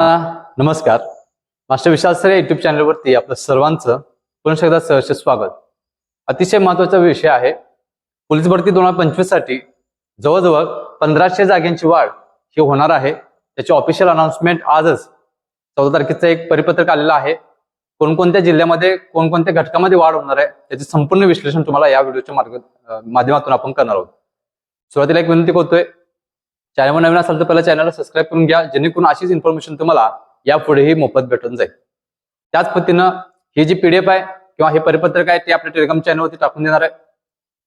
नमस्कार. Master Vishal sir YouTube YouTube चॅनलवरती आपलं सर्वांचं पुन्हा एकदा सहर्ष स्वागत. अतिशय महत्त्वाचा विषय आहे. पोलीस भरती दोन हजार पंचवीससाठी जवळजवळ पंधराशे जागांची वाढ ही होणार आहे. त्याची ऑफिशियल अनाउन्समेंट आजच चौदा तारखेचं एक परिपत्रक आलेलं आहे. कोणकोणत्या जिल्ह्यामध्ये कोणकोणत्या घटकामध्ये वाढ होणार आहे त्याचे संपूर्ण विश्लेषण तुम्हाला या व्हिडिओच्या मार्ग माध्यमातून आपण करणार आहोत. सुरुवातीला एक विनंती करतोय चॅनलवर नवीन असाल तर पहिला चॅनलला सबस्क्राईब करून घ्या. जेणेकरून अशीच इन्फॉर्मेशन तुम्हाला यापुढेही मोफत भेटून जाईल. त्याच पद्धतीनं ही जी पीडीएफ आहे किंवा हे परिपत्रक आहे ते आपल्या टेलिग्राम चॅनलवरती टाकून देणार आहे.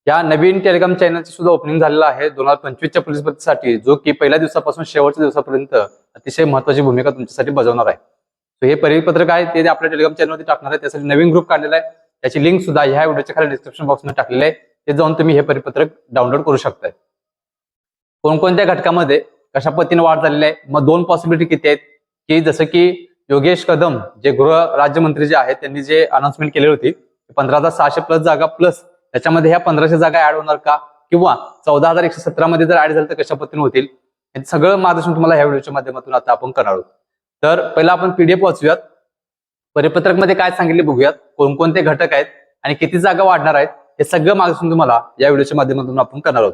या नवीन टेलिग्राम चॅनलची सुद्धा ओपनिंग झालेलं आहे दोन हजार पंचवीसच्या पोलीस भरतीसाठी जो की पहिल्या दिवसापासून शेवटच्या दिवसापर्यंत अतिशय महत्वाची भूमिका तुमच्यासाठी बजावणार आहे. सो हे परिपत्रक आहे ते आपल्या टेलिग्राम चॅनलवरती टाकणार आहे. त्यासाठी नवीन ग्रुप काढलेला आहे. त्याची लिंक सुद्धा ह्या व्हिडिओच्या खाली डिस्क्रिप्शन बॉक्समध्ये टाकलेली आहे. ते जाऊन तुम्ही हे परिपत्रक डाउनलोड करू शकताय. कोणकोणत्या घटकामध्ये कशा पद्धतीने वाढ झालेली आहे? मग दोन पॉसिबिलिटी किती आहेत? की जसं की योगेश कदम जे गृह राज्यमंत्री जे आहेत त्यांनी जे अनाउन्समेंट केली होती पंधरा हजार सहाशे प्लस जागा प्लस त्याच्यामध्ये ह्या पंधराशे जागा ऍड होणार का? किंवा चौदा हजार एकशे सतरा मध्ये जर ऍड झालं तर कशा पद्धतीने होतील? हे सगळं मार्गदर्शन तुम्हाला ह्या व्हिडिओच्या माध्यमातून आता आपण करणार आहोत. तर पहिला आपण पीडीएफ वाचूयात. परिपत्रकमध्ये काय सांगितले बघूयात. कोणकोणते घटक आहेत आणि किती जागा वाढणार आहेत हे सगळं मार्गदर्शन तुम्हाला या व्हिडिओच्या माध्यमातून आपण करणार आहोत.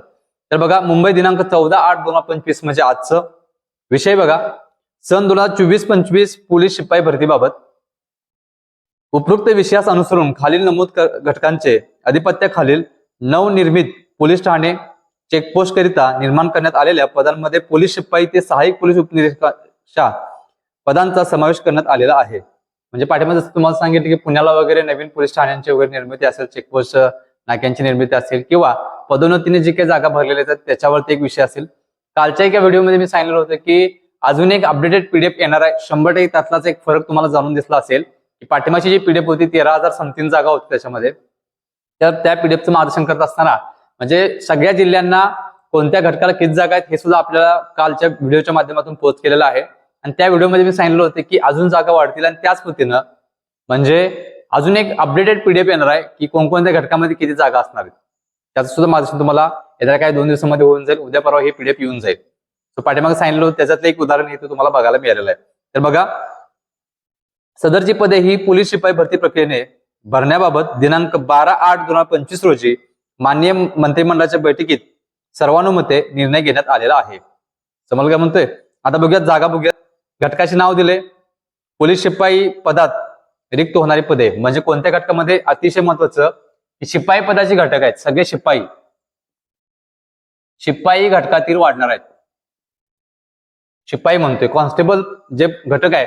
तर बघा मुंबई दिनांक चौदा आठ दोन हजार पंचवीस म्हणजे आजचं विषय बघा. सन दोन हजार चोवीस पंचवीस पोलीस शिपाई भरतीबाबत उपरोक्त विषयास अनुसरून खालील नमूद घटकांचे घटकांचे अधिपत्याखालील नवनिर्मित पोलीस ठाणे चेकपोस्ट करिता निर्माण करण्यात आलेल्या पदांमध्ये पोलीस शिपाई ते सहाय्यक पोलीस उपनिरीक्षकाच्या पदांचा समावेश करण्यात आलेला आहे. म्हणजे पाठिंबा जसं तुम्हाला सांगितलं की पुण्याला वगैरे नवीन पोलीस ठाण्यांची वगैरे निर्मिती असेल चेकपोस्ट नाक्यांची निर्मिती असेल किंवा पदोन्नतीने जी काही जागा भरलेल्या आहेत त्याच्यावरती एक विषय असेल. कालच्या एका व्हिडिओमध्ये मी सांगितलं होतं की अजून एक अपडेटेड पीडीएफ येणार आहे. शंभर टक्के त्यातलाच एक फरक तुम्हाला जाणून दिसला असेल. की पाठिंबाची जी पीडीएफ होती तेरा हजार समथिंग जागा होती त्याच्यामध्ये. तर त्या पीडीएफचं मार्गदर्शन करत असताना म्हणजे सगळ्या जिल्ह्यांना कोणत्या घटकाला किती जागा आहेत हे सुद्धा आपल्याला कालच्या व्हिडिओच्या माध्यमातून पोस्ट केलेलं आहे. आणि त्या व्हिडिओमध्ये मी सांगितलं होतं की अजून जागा वाढतील आणि त्याच पद्धतीनं म्हणजे अजून एक अपडेटेड पीडीएफ येणार आहे की कोणकोणत्या घटकामध्ये किती जागा असणार आहेत. त्याचं सुद्धा मार्गदर्शन तुम्हाला येत्या काही दोन दिवसामध्ये होऊन जाईल. उद्या परवा हे पीडीएफ येऊन जाईल. तो पाठीमागे सांगितलं त्याच्यातलं एक उदाहरण इथं तुम्हाला बघायला मिळालेलं आहे. तर बघा सदरची पदे ही पोलीस शिपाई भरती प्रक्रियेने भरण्याबाबत दिनांक बारा आठ दोन हजार पंचवीस रोजी माननीय मंत्रिमंडळाच्या बैठकीत सर्वानुमते निर्णय घेण्यात आलेला आहे. समज काय म्हणतोय. आता बघूयात जागा बघूयात. घटकाचे नाव दिले. पोलीस शिपाई पदात रिक्त होणारी पदे. म्हणजे कोणत्या घटकामध्ये अतिशय महत्वाचं? शिपाई पदाचे घटक आहेत. सगळे शिपाई. शिपाई घटकातील वाढणार आहेत. शिपाई म्हणतोय. कॉन्स्टेबल जे घटक आहे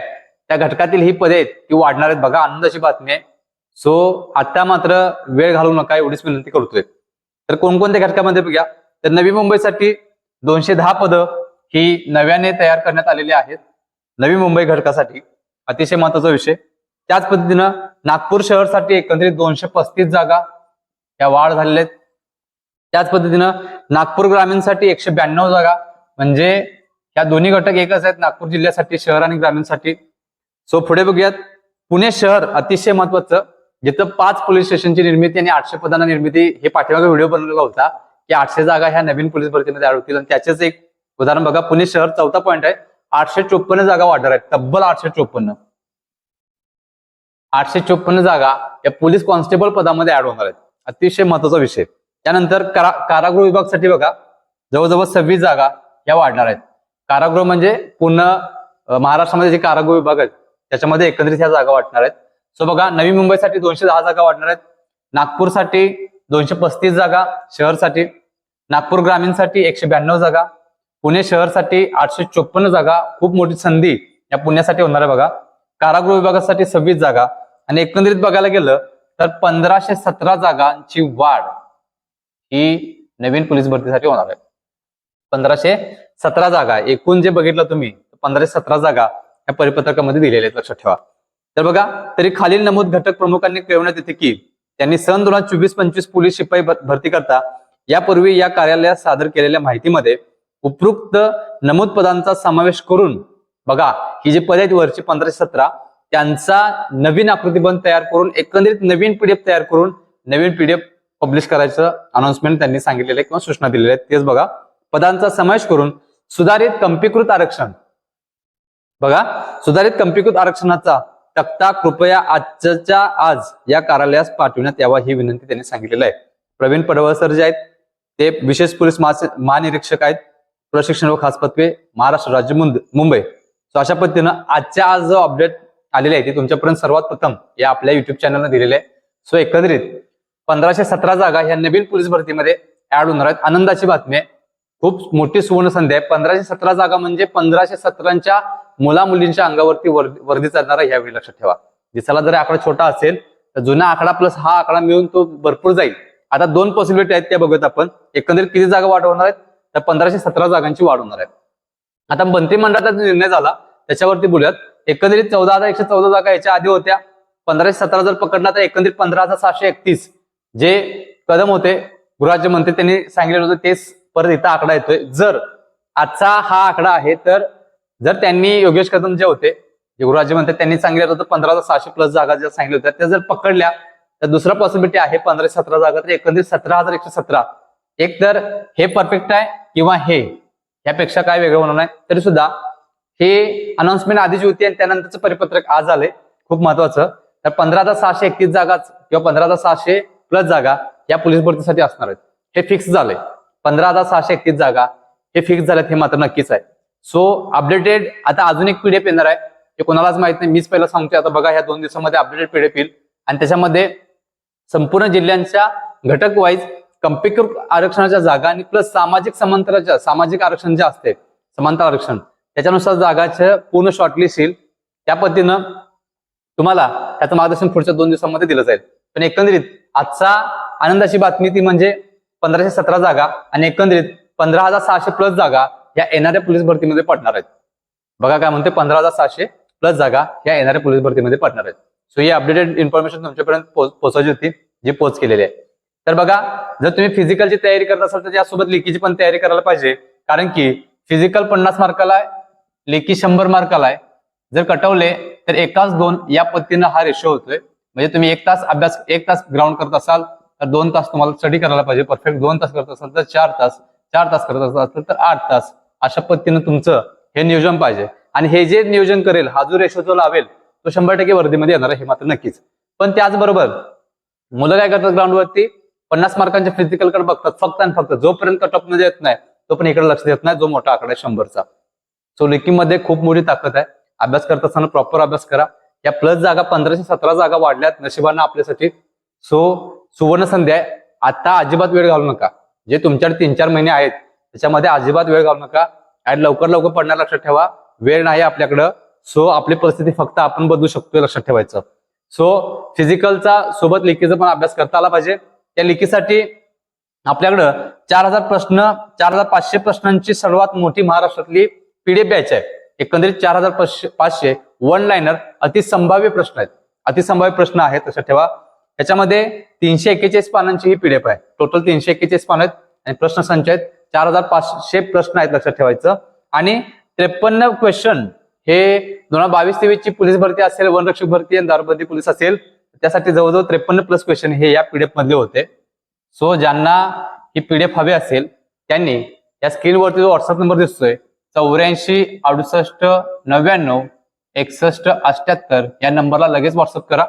त्या घटकातील ही पदे आहेत ती वाढणार आहेत. बघा आनंदाची बातमी आहे. सो आता मात्र वेळ घालवू नका एवढीच विनंती करतोय. तर कोणकोणत्या घटकामध्ये बघा तर नवी मुंबईसाठी दोनशे दहा पदं ही नव्याने तयार करण्यात आलेली आहेत. नवी मुंबई घटकासाठी. अतिशय महत्त्वाचा विषय. त्याच पद्धतीनं नागपूर शहरसाठी एकंदरीत दोनशे पस्तीस जागा या वाढ झालेल्या आहेत. त्याच पद्धतीनं नागपूर ग्रामीणसाठी एकशे ब्याण्णव जागा म्हणजे या दोन्ही घटक एकच आहेत नागपूर जिल्ह्यासाठी शहर आणि ग्रामीणसाठी. सो पुढे बघूयात. पुणे शहर अतिशय महत्वाचं जिथं पाच पोलीस स्टेशनची निर्मिती आणि आठशे पदांना निर्मिती हे पाठीमागे व्हिडिओ बनवलेला होता की आठशे जागा ह्या नवीन पोलीस भरतीमध्ये ऍड होतील. आणि त्याचेच एक उदाहरण बघा पुणे शहर चौथा पॉईंट आहे. आठशे चोपन्न जागा वाढणार आहेत. तब्बल आठशे चोपन्न. आठशे चोपन्न जागा या पोलीस कॉन्स्टेबल पदामध्ये ऍड होणार आहेत. अतिशय महत्त्वाचा विषय. त्यानंतर कारा कारागृह विभागसाठी बघा जवळजवळ सव्वीस जागा या वाढणार आहेत. कारागृह म्हणजे पूर्ण महाराष्ट्रामध्ये जे कारागृह विभाग आहेत त्याच्यामध्ये एकत्रित ह्या जागा वाढणार आहेत. सो बघा नवी मुंबईसाठी दोनशे दहा जागा वाढणार आहेत. नागपूरसाठी दोनशे पस्तीस जागा शहरसाठी नागपूर ग्रामीणसाठी एकशे ब्याण्णव जागा पुणे शहरसाठी आठशे चोपन्न जागा खूप मोठी संधी या पुण्यासाठी होणार आहे बघा. कारागृह विभागासाठी सव्वीस जागा आणि एकंदरीत बघायला गेलं तर पंधराशे सतरा जागांची वाढ ही नवीन पोलीस भरतीसाठी होणार आहे. पंधराशे सतरा जागा एकूण जे बघितलं तुम्ही पंधराशे सतरा जागा या परिपत्रकामध्ये दिलेल्या आहेत लक्षात ठेवा. तर बघा तरी खालील नमूद घटक प्रमुखांनी कळवण्यात येते की त्यांनी सन दोन हजार चोवीस पंचवीस पोलीस शिपाई भरती करता यापूर्वी या कार्यालयात सादर केलेल्या माहितीमध्ये उपरोक्त नमूद पदांचा समावेश करून बघा ही जी पद आहेत वरची पंधराशे सतरा त्यांचा नवीन आकृतीबंध तयार करून एकंदरीत नवीन पीडीएफ तयार करून नवीन पीडीएफ पब्लिश करायचं अनाउन्समेंट त्यांनी सांगितलेलं आहे किंवा सूचना दिलेल्या आहेत. तेच बघा. पदांचा समावेश करून सुधारित कंपीकृत आरक्षण. बघा सुधारित कंपीकृत आरक्षणाचा तक्ता कृपया आजच्या आज या कार्यालयास पाठविण्यात यावा ही विनंती त्यांनी सांगितलेलं आहे. प्रवीण पडवळसर जे आहेत ते विशेष पोलीस महानिरीक्षक आहेत. प्रशिक्षण व खास पदवे महाराष्ट्र राज्य मुंबई. सो अशा पद्धतीनं आजच्या आज जो अपडेट आलेले आहे ते तुमच्यापर्यंत सर्वात प्रथम या आपल्या युट्यूब चॅनलला दिलेले आहे. सो एकंदरीत पंधराशे सतरा जागा ह्या नवीन पोलीस भरतीमध्ये ऍड होणार आहेत. आनंदाची बातमी आहे. खूप मोठी सुवर्ण संधी आहे. पंधराशे सतरा जागा म्हणजे पंधराशे सतराच्या मुला मुलींच्या अंगावरती वर्दी चालणार आहे यावेळी लक्षात ठेवा. दिसायला जर आकडा छोटा असेल तर जुना आकडा प्लस हा आकडा मिळून तो भरपूर जाईल. आता दोन पॉसिबिलिटी आहेत त्या बघूयात आपण. एकंदरीत किती जागा वाढवणार आहेत? तर पंधराशे सतरा जागांची वाढ होणार आहे. आता मंत्रिमंडळाचा निर्णय झाला त्याच्यावरती बोलूयात. एकंदरीत चौदा हजार एकशे चौदा जागा याच्या आधी होत्या. पंधराशे सतरा जर पकडला तर एकंदरीत पंधरा हजार सहाशे एकतीस. जे कदम होते गृहराज्यमंत्री त्यांनी सांगितले होते तेच परत इथं आकडा येतोय. जर आजचा हा आकडा आहे तर जर त्यांनी योगेश कदम जे होते जे गृहराज्यमंत्री त्यांनी सांगितलं होतं पंधरा हजार सहाशे प्लस जागा ज्या सांगितल्या होत्या त्या जर पकडल्या तर दुसरा पॉसिबिलिटी आहे पंधराशे सतरा जागा तर एकंदरीत सतरा हजार एकशे सतरा. एक तर हे परफेक्ट आहे किंवा हे? यापेक्षा काय वेगळं होणार नाही? तरी सुद्धा हे अनाउन्समेंट आधीची होती आणि त्यानंतरचं परिपत्रक आज आलंय. खूप महत्वाचं. तर पंधरा हजार सहाशे एकतीस जागाच किंवा पंधरा हजार सहाशे प्लस जागा या पोलीस भरतीसाठी असणार आहेत. हे फिक्स झालंय. पंधरा हजार सहाशे एकतीस जागा हे फिक्स झाल्यात हे मात्र नक्कीच आहे. सो अपडेटेड आता अजून एक पीडीएफ येणार आहे. हे कोणालाच माहीत नाही. मीच पहिला सांगतोय. आता बघा ह्या दोन दिवसामध्ये अपडेटेड पीडीएफ येईल. आणि त्याच्यामध्ये संपूर्ण जिल्ह्यांच्या घटक वाईज कंपीकृत आरक्षणाच्या जागा आणि प्लस सामाजिक समांतराच्या सामाजिक आरक्षण जे असते समांतर आरक्षण त्याच्यानुसार जागाचं पूर्ण शॉर्टलिस्ट येईल. त्या पद्धतीनं तुम्हाला त्याचं मार्गदर्शन पुढच्या दोन दिवसांमध्ये दिलं जाईल. पण एकंदरीत आजचा आनंदाची बातमी ती म्हणजे पंधराशे सतरा जागा आणि एकंदरीत पंधरा हजार सहाशे प्लस जागा या येणाऱ्या पोलीस भरतीमध्ये पडणार आहेत. बघा काय म्हणते पंधरा हजार सहाशे प्लस जागा या येणाऱ्या पोलीस भरतीमध्ये पडणार आहेत. सो ही अपडेटेड इन्फॉर्मेशन तुमच्यापर्यंत पोच- पोहोचायची होती जी पोच केलेली आहे. तर बघा जर तुम्ही फिजिकलची तयारी करत असाल तर यासोबत लेखीची पण तयारी करायला पाहिजे. कारण की फिजिकल पन्नास मार्काला लेखी शंभर मार्काला आहे जर कटवले तर एकाच दोन या पद्धतीनं हा रेशो होतोय. म्हणजे तुम्ही एक तास अभ्यास एक तास ग्राउंड करत असाल तर दोन तास तुम्हाला स्टडी करायला पाहिजे. परफेक्ट दोन तास करत असाल तर चार तास. चार तास करत असाल तर आठ तास. अशा पद्धतीनं तुमचं हे नियोजन पाहिजे. आणि हे जे नियोजन करेल हा जो रेशो जो लावेल तो शंभर टक्के वर्दीमध्ये येणार आहे हे मात्र नक्कीच. पण त्याचबरोबर मुलं काय करतात ग्राउंडवरती पन्नास मार्कांच्या फिजिकलकडे बघतात फक्त आणि फक्त जोपर्यंत कट ऑफमध्ये येत नाही तो पण इकडे लक्ष देत नाही जो मोठा आकडा आहे शंभरचा. सो लेकीमध्ये खूप मोठी ताकद आहे. अभ्यास करत असताना प्रॉपर अभ्यास करा. या प्लस जागा पंधराशे सतरा जागा वाढल्यात नशिबानं आपल्यासाठी. सो सुवर्ण संधी आहे. आता अजिबात वेळ घालू नका. जे तुमच्याकडे तीन चार महिने आहेत त्याच्यामध्ये अजिबात वेळ घालू नका. आणि लवकर लवकर पडणार लक्षात ठेवा. वेळ नाही आपल्याकडं. सो आपली परिस्थिती फक्त आपण बदलू शकतो लक्षात ठेवायचं. सो फिजिकलचा सोबत लेखीचा पण अभ्यास करता आला पाहिजे. त्या लेखीसाठी आपल्याकडं चार हजार प्रश्न चार हजार पाचशे प्रश्नांची सर्वात मोठी महाराष्ट्रातली पीडीएफ बॅच आहे. एकंदरीत चार हजार पाचशे पाचशे वन लाईनर अतिसंभाव्य प्रश्न आहेत. अतिसंभाव्य प्रश्न आहेत लक्षात ठेवा. त्याच्यामध्ये तीनशे एक्केचाळीस पानांची ही पीडीएफ आहे. टोटल तीनशे एक्केचाळीस पान आहेत आणि प्रश्न संच आहेत. चार हजार पाचशे प्रश्न आहेत लक्षात ठेवायचं. आणि त्रेपन्न क्वेश्चन हे दोन हजार बावीस तेवीस ची पोलीस भरती असेल वनरक्षक भरती आणि दारूबंदी पोलीस असेल त्यासाठी जवळजवळ त्रेपन्न प्लस क्वेश्चन हे या पीडीएफ मधले होते. सो ज्यांना ही पीडीएफ हवी असेल त्यांनी या स्क्रीनवरती जो व्हॉट्सअप नंबर दिसतोय चौऱ्याऐंशी अडुसष्ट नव्याण्णव एकसष्ट अष्ट्याहत्तर या नंबरला लगेच व्हॉट्सअप करा.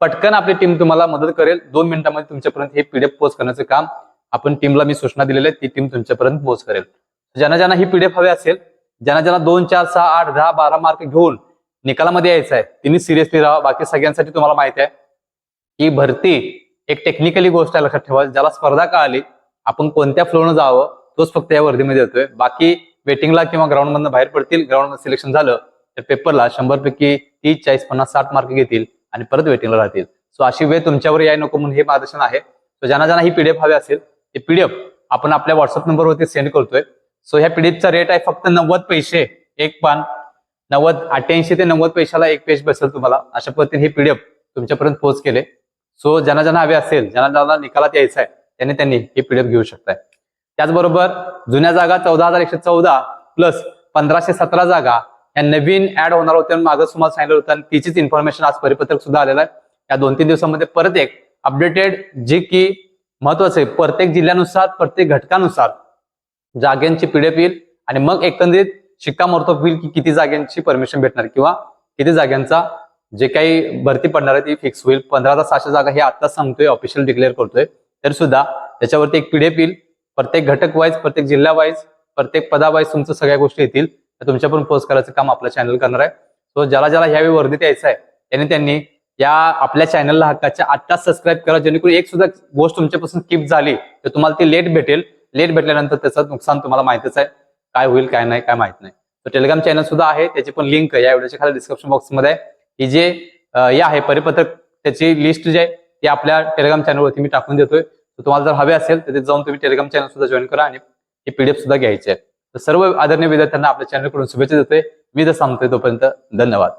पटकन आपली टीम तुम्हाला मदत करेल. दोन मिनिटांमध्ये तुमच्यापर्यंत हे पीडीएफ पोस्ट करण्याचं काम आपण टीमला मी सूचना दिलेल्या ती टीम तुमच्यापर्यंत पोस्ट करेल. ज्यांना ज्यांना ही पीडीएफ हवी असेल ज्यांना ज्यांना दोन चार सहा आठ दहा बारा मार्क घेऊन निकालामध्ये यायचं आहे तिने सिरियसली राहा. बाकी सगळ्यांसाठी तुम्हाला माहिती आहे ही भरती एक टेक्निकली गोष्ट आहे लक्षात ठेवा. ज्याला स्पर्धा कळाली आपण कोणत्या फ्लोनं जावं तोच फक्त या वर्दीमध्ये येतोय. बाकी वेटिंगला किंवा ग्राउंड मधून बाहेर पडतील ग्राउंड सिलेक्शन झालं तर पेपरला शंभर पैकी तीस चाळीस पन्नास साठ मार्क घेतील आणि परत वेटिंगला राहतील. सो अशी वेळ तुमच्यावर याय नको म्हणून हे मार्गदर्शन आहे. सो ज्यांना ज्यांना ही पीडीएफ हवी असेल ते पीडीएफ आपण आपल्या व्हॉट्सअप नंबरवरती सेंड करतोय. सो ह्या पीडीएफचा रेट आहे फक्त नव्वद पैसे. एक पान नव्वद अठ्ठ्याऐंशी ते नव्वद पैशाला एक पेज बसेल तुम्हाला. अशा पद्धतीने हे पीडीएफ तुमच्यापर्यंत पोहोच केले. सो ज्यांना ज्यांना हवे असेल ज्यांना ज्यांना निकालात यायचं आहे त्यांनी त्यांनी हे पीडीएफ घेऊ शकताय. त्याचबरोबर जुन्या जागा चौदा हजार एकशे चौदा प्लस पंधराशे सतरा जागा या नवीन ऍड होणार होत्या मागं तुम्हाला सांगितलं होतं. तिचीच इन्फॉर्मेशन आज परिपत्रक सुद्धा आलेलं आहे. या दोन तीन दिवसामध्ये परत एक अपडेटेड जे की महत्वाचं आहे. प्रत्येक जिल्ह्यानुसार प्रत्येक घटकानुसार जाग्यांची पिढे येईल. आणि मग एकंदरीत शिक्कामोर्तब होईल की किती जाग्यांची परमिशन भेटणार किंवा किती जाग्यांचा जे काही भरती पडणार आहे ती फिक्स होईल. पंधरा हजार सहाशे जागा हे आता सांगतोय ऑफिशियल डिक्लेअर करतोय. तरी सुद्धा त्याच्यावरती एक पिढे येईल. प्रत्येक घटक वाईज प्रत्येक जिल्हा वाईज प्रत्येक पदावाईज तुमचं सगळ्या गोष्टी येतील. तर तुमच्या पण पोस्ट करायचं काम आपलं चॅनल करणार आहे. सो ज्याला ज्याला ह्यावेळी वर्दीत यायचं आहे त्यांनी त्यांनी या आपल्या चॅनलला हक्काच्या आत्ताच सबस्क्राईब करा जेणेकरून एक सुद्धा गोष्ट तुमच्यापासून स्किप झाली तर तुम्हाला ती लेट भेटेल. लेट भेटल्यानंतर त्याचं नुकसान तुम्हाला माहितीच आहे. काय होईल काय नाही काय माहीत नाही. तर टेलिग्राम चॅनल सुद्धा आहे त्याची पण लिंक या व्हिडिओच्या खाली डिस्क्रिप्शन बॉक्समध्ये आहे. ही जे या हे आहे परिपत्रक त्याची लिस्ट जी आहे ती आपल्या टेलिग्राम चॅनलवरती मी टाकून देतोय. तर तुम्हाला जर हवे असेल तर तिथे जाऊन तुम्ही टेलिग्राम चॅनल सुद्धा जॉईन करा आणि ही पीडीएफ सुद्धा घ्यायची. आहे तर सर्व आदरणीय विद्यार्थ्यांना आपल्या चॅनलकडून शुभेच्छा देतोय. मी जर सांगतोय तोपर्यंत धन्यवाद.